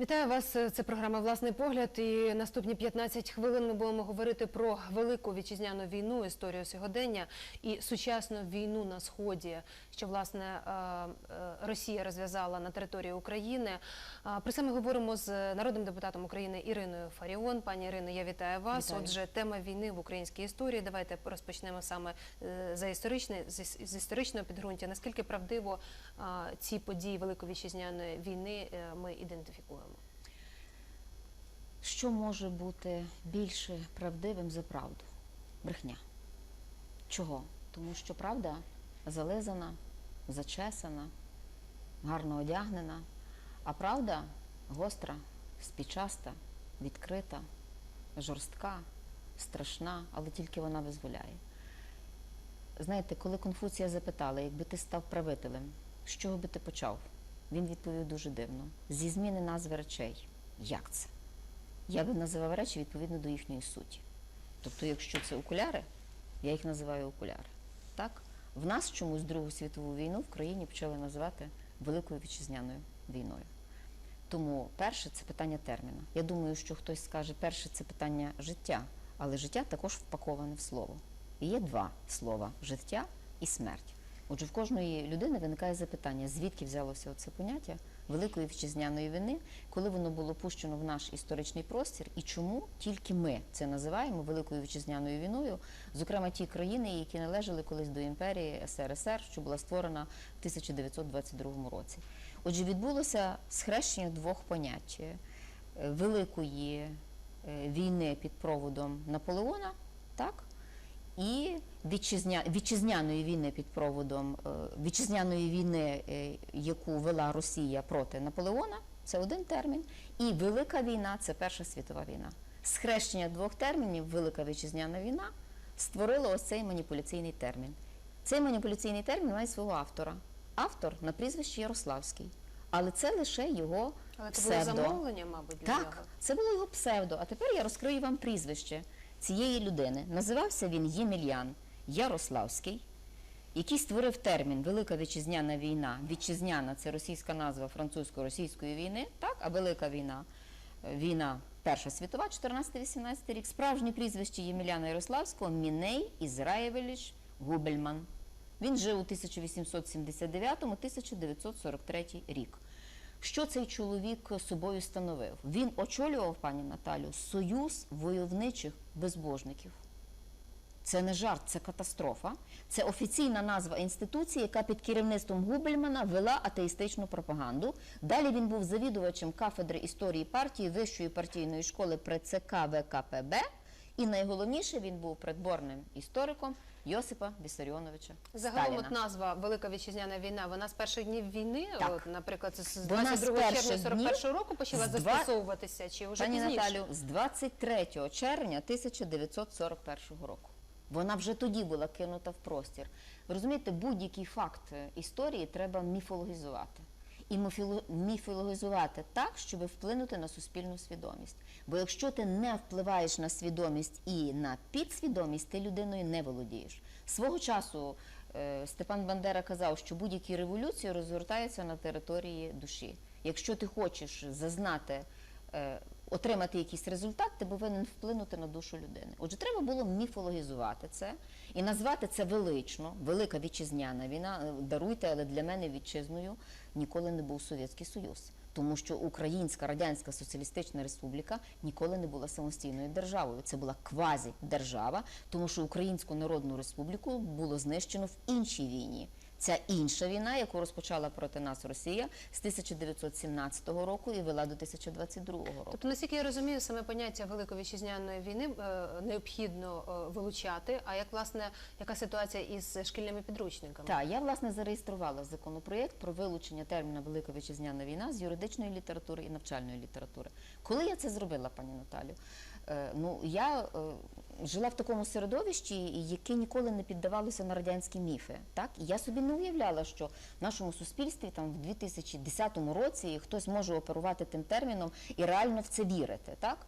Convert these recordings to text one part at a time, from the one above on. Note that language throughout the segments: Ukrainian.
Вітаю вас. Це програма Власний погляд. І наступні 15 хвилин ми будемо говорити про велику вітчизняну війну, історію сьогодення і сучасну війну на сході, що власне е, е, Росія розв'язала на території України. А, Про це ми говоримо з народним депутатом України Іриною Фаріон. Пані Ірино, я вітаю вас. Вітаю. Отже, тема війни в українській історії. Давайте розпочнемо саме е, за історичне з, історичного підґрунтя. Наскільки правдиво ці події Великої вітчизняної війни е, ми ідентифікуємо? Що може бути більше правдивим за правду? Брехня. Чого? Тому що правда зализана, зачесана, гарно одягнена, а правда гостра, спічаста, відкрита, жорстка, страшна, але тільки вона визволяє. Знаєте, коли Конфуція запитала, якби ти став правителем, з чого би ти почав? Він відповів дуже дивно: зі зміни назви речей. Як це? Я би називав речі відповідно до їхньої суті. Тобто, якщо це окуляри, я їх називаю окуляри. Так? В нас чомусь Другу світову війну в країні почали називати Великою вітчизняною війною. Тому перше це питання терміну. Я думаю, що хтось скаже, перше це питання життя, але життя також впаковане в слово. І є два слова життя і смерть. Отже, в кожної людини виникає запитання, звідки взялося це поняття Великої вітчизняної війни, коли воно було пущено в наш історичний простір, і чому тільки ми це називаємо Великою вітчизняною війною, зокрема ті країни, які належали колись до імперії СРСР, що була створена в 1922 році. Отже, відбулося схрещення двох понять е, великої е, війни під проводом Наполеона, так? І вітчизня... вітчизняної війни під проводом е, вітчизняної війни, е, яку вела Росія проти Наполеона, це один термін. І Велика війна це Перша світова війна. Схрещення двох термінів, Велика вітчизняна війна, створило ось цей маніпуляційний термін. Цей маніпуляційний термін має свого автора. Автор на прізвище Ярославський. Але це лише його Але це було замовлення, мабуть, для Так, нього. це було його псевдо. А тепер я розкрию вам прізвище цієї людини. Називався він Ємельян Ярославський, який створив термін Велика вітчизняна війна. Вітчизняна це російська назва французько-російської війни, так, а Велика війна війна Перша світова, 14-18 рік. Справжнє прізвище Ємельяна Ярославського Міней Ізраєвеліч Губельман. Він жив у 1879-1943 рік. Що цей чоловік собою становив? Він очолював, пані Наталю, союз войовничих безбожників. Це не жарт, це катастрофа. Це офіційна назва інституції, яка під керівництвом Губельмана вела атеїстичну пропаганду. Далі він був завідувачем кафедри історії партії Вищої партійної школи при ЦК ВКПБ. І найголовніше він був придборним істориком Йосипа Вісаріоновича Загалом Сталіна. от назва Велика вітчизняна війна, вона з перших днів війни, Так. от, наприклад, з Вона з 22 червня перших 41 року почала з два- застосовуватися, чи вже Пані пізніше? Наталю, з 23 червня 1941 року. Вона вже тоді була кинута в простір. Ви розумієте, будь-який факт е, історії треба міфологізувати. І міфологізувати так, щоб вплинути на суспільну свідомість. Бо якщо ти не впливаєш на свідомість і на підсвідомість, ти людиною не володієш. Свого часу е, Степан Бандера казав, що будь-які революції розгортаються на території душі. Якщо ти хочеш зазнати е, отримати якийсь результат, ти повинен вплинути на душу людини. Отже, треба було міфологізувати це і назвати це велично, велика вітчизняна війна. Е, Даруйте, але для мене вітчизною ніколи не був Совєтський Союз. Тому що Українська Радянська Соціалістична Республіка ніколи не була самостійною державою. Це була квазі-держава, тому що Українську Народну Республіку було знищено в іншій війні. Ця інша війна, яку розпочала проти нас Росія з 1917 року і вела до 1922 року. Тобто, наскільки я розумію, саме поняття Великої вітчизняної війни е, необхідно е, вилучати. А як власне яка ситуація із шкільними підручниками? Так, я власне зареєструвала законопроєкт про вилучення терміна Велика вітчизняна війна з юридичної літератури і навчальної літератури. Коли я це зробила, пані Наталю? Е, ну я е, жила в такому середовищі, яке ніколи не піддавалося на радянські міфи. Так і я собі не уявляла, що в нашому суспільстві там в 2010 році хтось може оперувати тим терміном і реально в це вірити. Так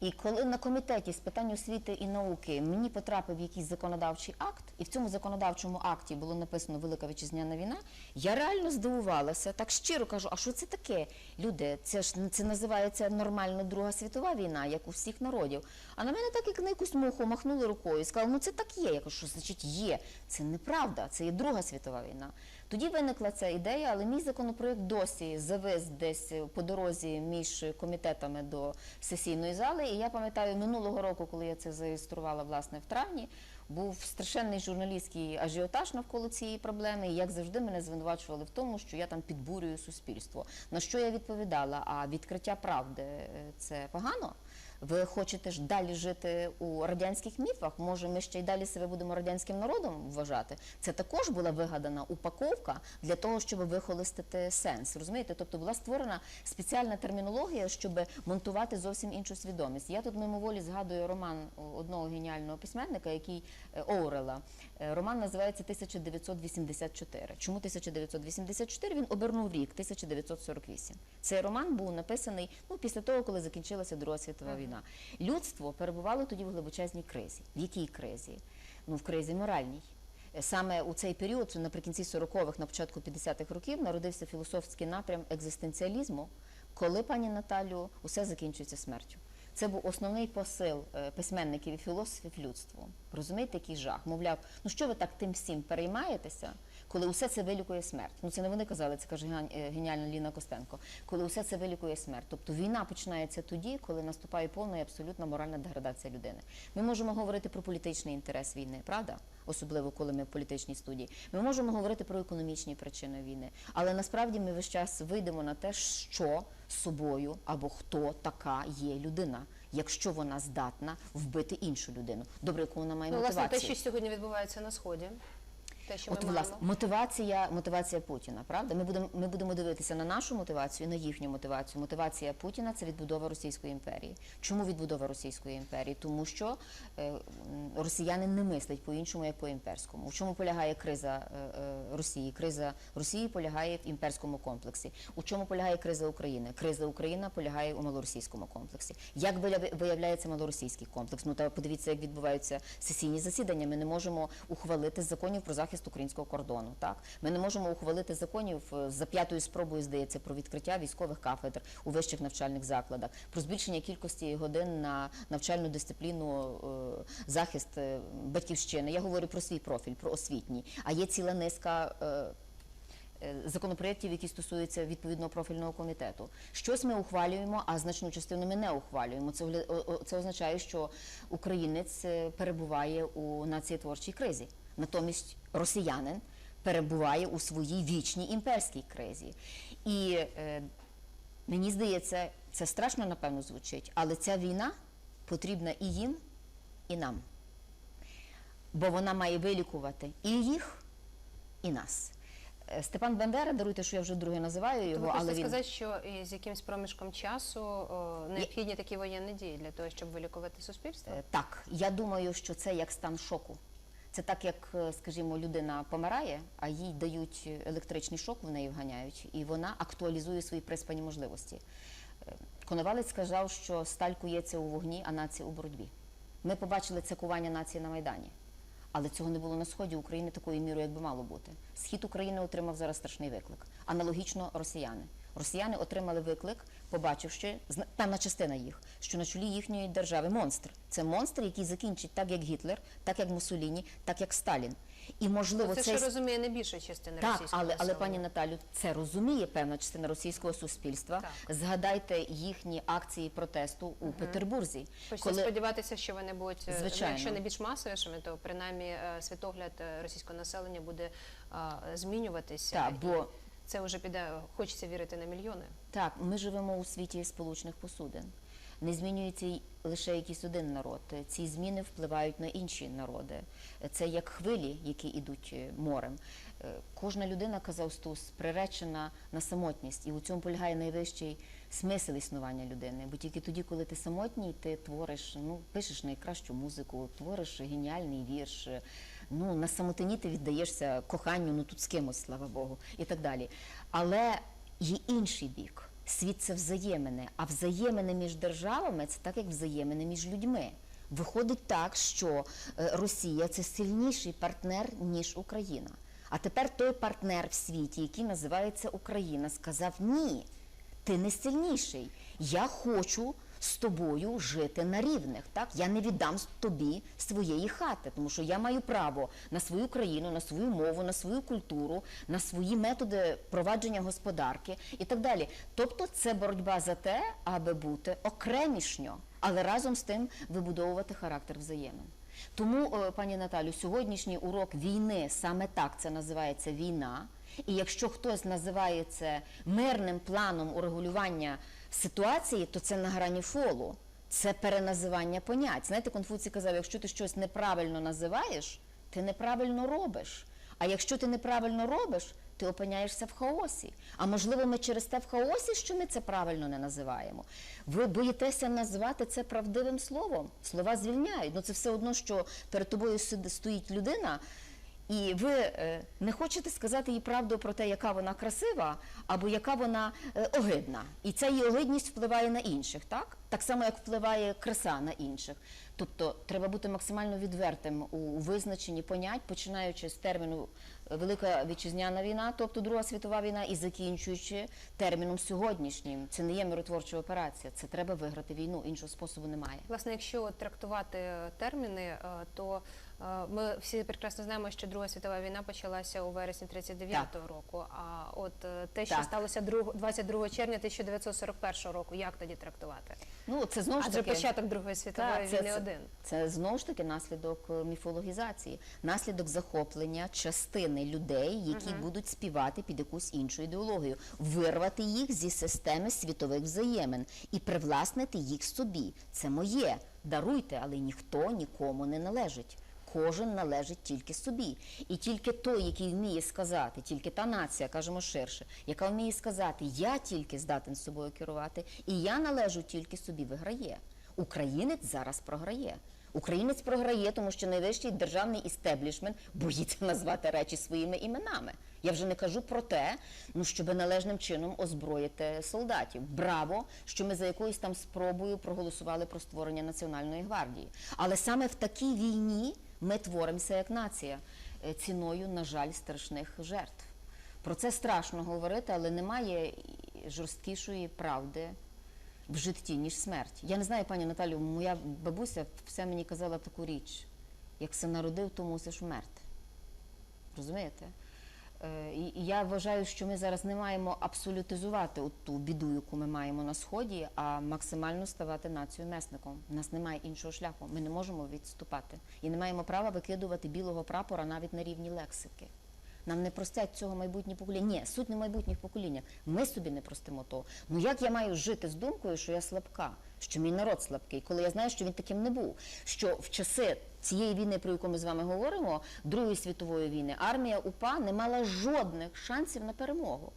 І коли на комітеті з питань освіти і науки мені потрапив якийсь законодавчий акт, і в цьому законодавчому акті було написано Велика вітчизняна війна, я реально здивувалася, так щиро кажу, а що це таке? Люди, це ж це називається нормально Друга світова війна, як у всіх народів. А на мене так як на якусь муху махнули рукою і сказали, ну це так є. Я кажу, що значить є. Це неправда, це є Друга світова війна. Тоді виникла ця ідея, але мій законопроект досі завис десь по дорозі між комітетами до сесійної зали. І я пам'ятаю, минулого року, коли я це зареєструвала власне в травні, був страшенний журналістський ажіотаж навколо цієї проблеми. І як завжди мене звинувачували в тому, що я там підбурюю суспільство. На що я відповідала? А відкриття правди е, це погано. Ви хочете ж далі жити у радянських міфах? Може, ми ще й далі себе будемо радянським народом вважати? Це також була вигадана упаковка для того, щоб вихолостити сенс. Розумієте? Тобто була створена спеціальна термінологія, щоб монтувати зовсім іншу свідомість. Я тут мимоволі згадую роман одного геніального письменника, який е, Оурела. Е, Роман називається 1984. Чому 1984? Він обернув рік 1948. Цей роман був написаний ну, після того, коли закінчилася Друга світова війна. Людство перебувало тоді в глибочезній кризі. В якій кризі? Ну, в кризі моральній. Е, Саме у цей період, наприкінці 40-х, на початку 50-х років, народився філософський напрям екзистенціалізму, коли, пані Наталю, усе закінчується смертю. Це був основний посил е, письменників і філософів людству. Розумієте, який жах? Мовляв, ну що ви так тим всім переймаєтеся, коли усе це вилікує смерть? Ну це не вони казали, це каже е, геніальна Ліна Костенко. Коли усе це вилікує смерть. Тобто війна починається тоді, коли наступає повна і абсолютна моральна деградація людини. Ми можемо говорити про політичний інтерес війни, правда? Особливо коли ми в політичній студії. Ми можемо говорити про економічні причини війни, але насправді ми весь час вийдемо на те, що собою або хто така є людина, якщо вона здатна вбити іншу людину. Добре, яку вона має Ну, власне, те, що сьогодні відбувається на сході, те, що От ми власне маємо. мотивація, мотивація Путіна, правда? Ми будемо ми будемо дивитися на нашу мотивацію, на їхню мотивацію. Мотивація Путіна це відбудова Російської імперії. Чому відбудова Російської імперії? Тому що е, росіяни не мислять по-іншому, як по імперському. У чому полягає криза е, е, Росії? Криза Росії полягає в імперському комплексі. У чому полягає криза України? Криза України полягає у малоросійському комплексі. Як виявляється малоросійський комплекс? Ну та подивіться, як відбуваються сесійні засідання. Ми не можемо ухвалити законів про захист українського кордону. Так ми не можемо ухвалити законів е, за п'ятою спробою, здається, про відкриття військових кафедр у вищих навчальних закладах, про збільшення кількості годин на навчальну дисципліну е, захист е, батьківщини. Я говорю про свій профіль, про освітній. А є ціла низка. Законопроєктів, які стосуються відповідного профільного комітету, щось ми ухвалюємо, а значну частину ми не ухвалюємо. Це це означає, що українець перебуває у націєтворчій кризі. Натомість росіянин перебуває у своїй вічній імперській кризі. І е, мені здається, це страшно напевно звучить, але ця війна потрібна і їм, і нам. Бо вона має вилікувати і їх, і нас. Е, Степан Бандера, даруйте, що я вже друге називаю То його, ви але він сказати, що і з якимсь проміжком часу о, необхідні такі воєнні дії для того, щоб вилікувати суспільство? Е, Так, я думаю, що це як стан шоку. Це так, як, е, скажімо, людина помирає, а їй дають електричний шок, в неї вганяють, і вона актуалізує свої приспані можливості. Е, Коновалець сказав, що сталь кується у вогні, а нація у боротьбі. Ми побачили це кування нації на Майдані. Але цього не було на сході України такою мірою, як би мало бути. Схід України отримав зараз страшний виклик. Аналогічно росіяни. Росіяни отримали виклик, побачивши певна частина їх, що на чолі їхньої держави монстр. Це монстр, який закінчить так, як Гітлер, так як Муссоліні, так як Сталін. І можливо, Це цей ще розуміє не більша частина так, російського але, але пані. Наталю, це розуміє певна частина російського суспільства. Так. Згадайте їхні акції протесту у Петербурзі. Хочеться сподіватися, що вони будуть, е, Звичайно. якщо не більш масовішими, то принаймні е, світогляд е, російського населення буде а, змінюватися. Так, бо- це вже піде, хочеться вірити на мільйони. Так, ми живемо у світі сполучених посудин. Не змінюється лише якийсь один народ. Ці зміни впливають на інші народи. Це як хвилі, які йдуть е, морем. Е, Кожна людина, казав Стус, приречена на самотність, і у цьому полягає найвищий смисл існування людини. Бо тільки тоді, коли ти самотній, ти твориш, ну пишеш найкращу музику, твориш геніальний вірш. Ну на самотині ти віддаєшся коханню, ну тут з кимось, слава Богу, і так далі. Але є інший бік. Світ це взаємини, а взаємини між державами це так, як взаємини між людьми. Виходить так, що е, Росія це сильніший партнер, ніж Україна. А тепер той партнер в світі, який називається Україна, сказав: ні, ти не сильніший. Я хочу з тобою жити на рівних. Так я не віддам тобі своєї хати, тому що я маю право на свою країну, на свою мову, на свою культуру, на свої методи провадження господарки і так далі. Тобто, це боротьба за те, аби бути окремішньо, але разом з тим вибудовувати характер взаємин. Тому, е, пані Наталю, сьогоднішній урок війни саме так це називається війна. І якщо хтось називає це мирним планом урегулювання ситуації, то це на грані фолу, це переназивання понять. Знаєте, Конфуцій казав, якщо ти щось неправильно називаєш, ти неправильно робиш. А якщо ти неправильно робиш, ти опиняєшся в хаосі. А можливо, ми через те в хаосі, що ми це правильно не називаємо. Ви боїтеся назвати це правдивим словом. Слова звільняють. Ну це все одно, що перед тобою стоїть людина. І ви е, не хочете сказати їй правду про те, яка вона красива, або яка вона е, огидна. І ця її огидність впливає на інших, так? Так само, як впливає краса на інших. Тобто треба бути максимально відвертим у, визначенні понять, починаючи з терміну е, Велика вітчизняна війна, тобто Друга світова війна, і закінчуючи терміном сьогоднішнім. Це не є миротворча операція, це треба виграти війну, іншого способу немає. Власне, якщо трактувати терміни, то ми всі прекрасно знаємо, що Друга світова війна почалася у вересні 39-го року. А от е, те, що Так. сталося друг- 22 червня 1941 року, як тоді трактувати? Ну це знову ж Адже таки початок Другої світової Так, це- війни це- один. Це знову ж таки наслідок е, міфологізації, наслідок захоплення частини людей, які будуть співати під якусь іншу ідеологію, вирвати їх зі системи світових взаємин і привласнити їх собі. Це моє. Даруйте, але ніхто нікому не належить. Кожен належить тільки собі. І тільки той, який вміє сказати, тільки та нація, кажемо ширше, яка вміє сказати, я тільки здатен собою керувати, і я належу тільки собі, виграє. Українець зараз програє. Українець програє, тому що найвищий державний істеблішмент боїться назвати речі своїми іменами. Я вже не кажу про те, ну щоб належним чином озброїти солдатів. Браво, що ми за якоюсь там спробою проголосували про створення національної гвардії. Але саме в такій війні ми творимося як нація е, ціною, на жаль, страшних жертв. Про це страшно говорити, але немає жорсткішої правди в житті, ніж смерть. Я не знаю, пані Наталю, моя бабуся все мені казала таку річ: як се народив, то мусиш вмерти. Розумієте? Е, я вважаю, що ми зараз не маємо абсолютизувати ту біду, яку ми маємо на сході, а максимально ставати нацією месником. У нас немає іншого шляху. Ми не можемо відступати і не маємо права викидувати білого прапора навіть на рівні лексики. Нам не простять цього майбутні покоління. Ні, суть не в майбутніх поколіннях. Ми собі не простимо того. Ну як я маю жити з думкою, що я слабка, що мій народ слабкий, коли я знаю, що він таким не був. Що в часи цієї війни, про яку ми з вами говоримо, Другої світової війни, армія УПА не мала жодних шансів на перемогу.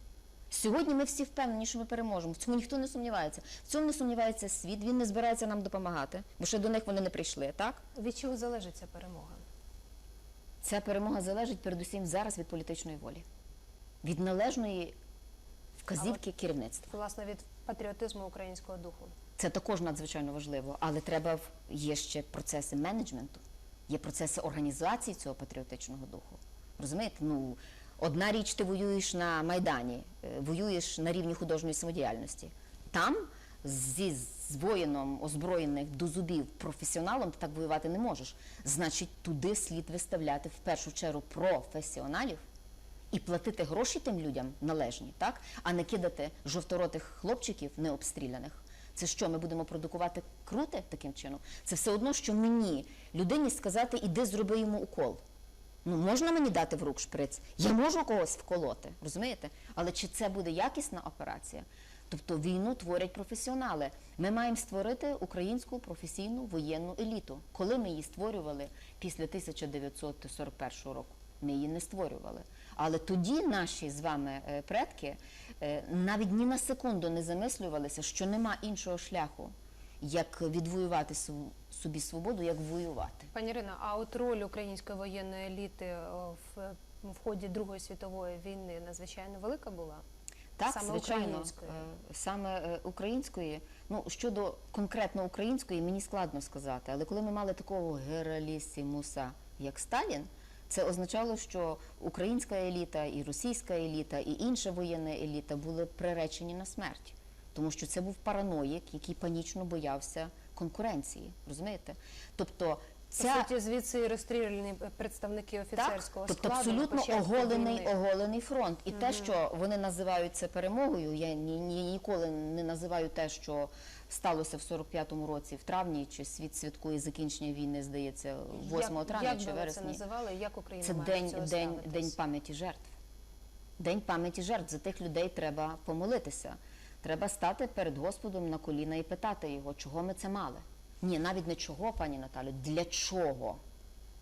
Сьогодні ми всі впевнені, що ми переможемо. В цьому ніхто не сумнівається. В цьому не сумнівається світ. Він не збирається нам допомагати, бо ще до них вони не прийшли. Так Від чого залежить ця перемога? Ця перемога залежить передусім зараз від політичної волі, від належної вказівки керівництва. Власне, від патріотизму українського духу. Це також надзвичайно важливо, але треба є ще процеси менеджменту, є процеси організації цього патріотичного духу. Розумієте? Ну, одна річ ти воюєш на Майдані, е, воюєш на рівні художньої самодіяльності. Там зі з воїном озброєних до зубів професіоналом ти так воювати не можеш. Значить, туди слід виставляти в першу чергу професіоналів і платити гроші тим людям належні, так? А не кидати жовторотих хлопчиків необстріляних. Це що, ми будемо продукувати крути таким чином? Це все одно, що мені, людині сказати, іди зроби йому укол. Ну, можна мені дати в рук шприц? Я можу когось вколоти, розумієте? Але чи це буде якісна операція? Тобто війну творять професіонали. Ми маємо створити українську професійну воєнну еліту. Коли ми її створювали після 1941 року, ми її не створювали. Але тоді наші з вами е, предки е, навіть ні на секунду не замислювалися, що нема іншого шляху, як відвоювати собі свободу, як воювати. Пані Ірино, а от роль української воєнної еліти в, в ході Другої світової війни надзвичайно велика була? Так, саме звичайно, української. Е, саме е, української. Ну щодо конкретно української, мені складно сказати. Але коли ми мали такого гералісімуса, як Сталін, це означало, що українська еліта, і російська еліта, і інша воєнна еліта були приречені на смерть, тому що це був параноїк, який панічно боявся конкуренції. Розумієте? Тобто По суті, звідси і розстріляні представники офіцерського так, тобто складу. на абсолютно оголений, війни. оголений фронт. І те, що вони називають це перемогою, я ні, ні, ніколи не називаю те, що сталося в 45-му році в травні, чи світ святкує закінчення війни, здається, 8 як, травня як чи би ви це називали, як Україна Це має день, цього день, ставитись? день пам'яті жертв. День пам'яті жертв. За тих людей треба помолитися. Треба стати перед Господом на коліна і питати його, чого ми це мали. Ні, навіть не чого, пані Наталю, для чого?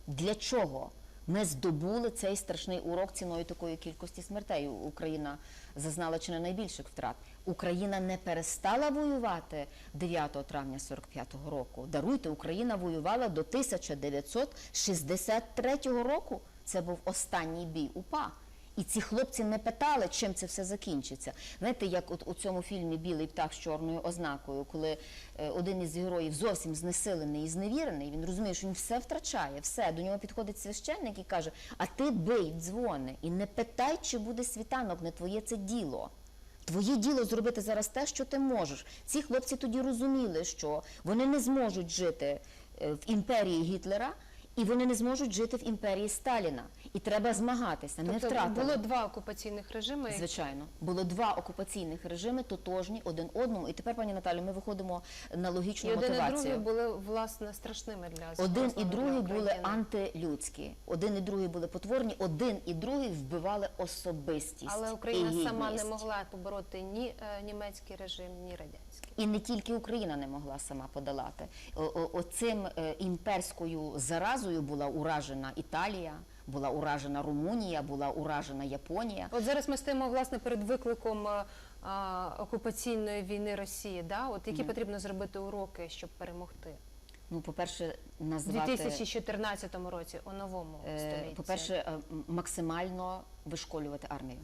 Для чого? Ми здобули цей страшний урок ціною такої кількості смертей. Україна зазнала чи не найбільших втрат. Україна не перестала воювати 9 травня 45-го року. Даруйте, Україна воювала до 1963 року. Це був останній бій УПА. І ці хлопці не питали, чим це все закінчиться. Знаєте, як от у цьому фільмі Білий птах з чорною ознакою, коли е, один із героїв зовсім знесилений і зневірений, він розуміє, що він все втрачає, все. До нього підходить священник і каже: А ти бий, дзвони, і не питай, чи буде світанок, не твоє це діло. Твоє діло зробити зараз те, що ти можеш. Ці хлопці тоді розуміли, що вони не зможуть жити е, в імперії Гітлера, і вони не зможуть жити в імперії Сталіна. І треба змагатися. не Тобто втратили. було два окупаційних режими. Звичайно, було два окупаційних режими, тотожні один одному. І тепер, пані Наталю, ми виходимо на логічну І один і мотивацію. другий були власне страшними для Один і другий були антилюдські, один і другий були потворні, один і другий вбивали особистість. Але Україна і сама не могла побороти ні е, німецький режим, ні радянський. І не тільки Україна не могла сама подолати. Оцим е, імперською заразою була уражена Італія, була уражена Румунія, була уражена Японія. От зараз ми стоїмо власне перед викликом е, а, окупаційної війни Росії. Да? От які потрібно зробити уроки, щоб перемогти Ну, по-перше, у 2014 році у новому Е, столітті? По-перше, е, максимально вишколювати армію.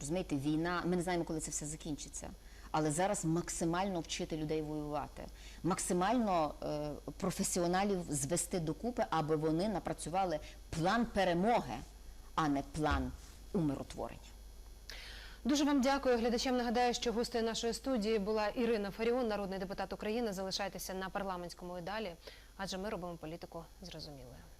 Розумієте, війна, ми не знаємо, коли це все закінчиться. Але зараз максимально вчити людей воювати, максимально е, професіоналів звести докупи, аби вони напрацювали план перемоги, а не план умиротворення. Дуже вам дякую. Глядачам нагадаю, що гостею нашої студії була Ірина Фаріон, народний депутат України. Залишайтеся на парламентському і далі, адже ми робимо політику зрозумілою.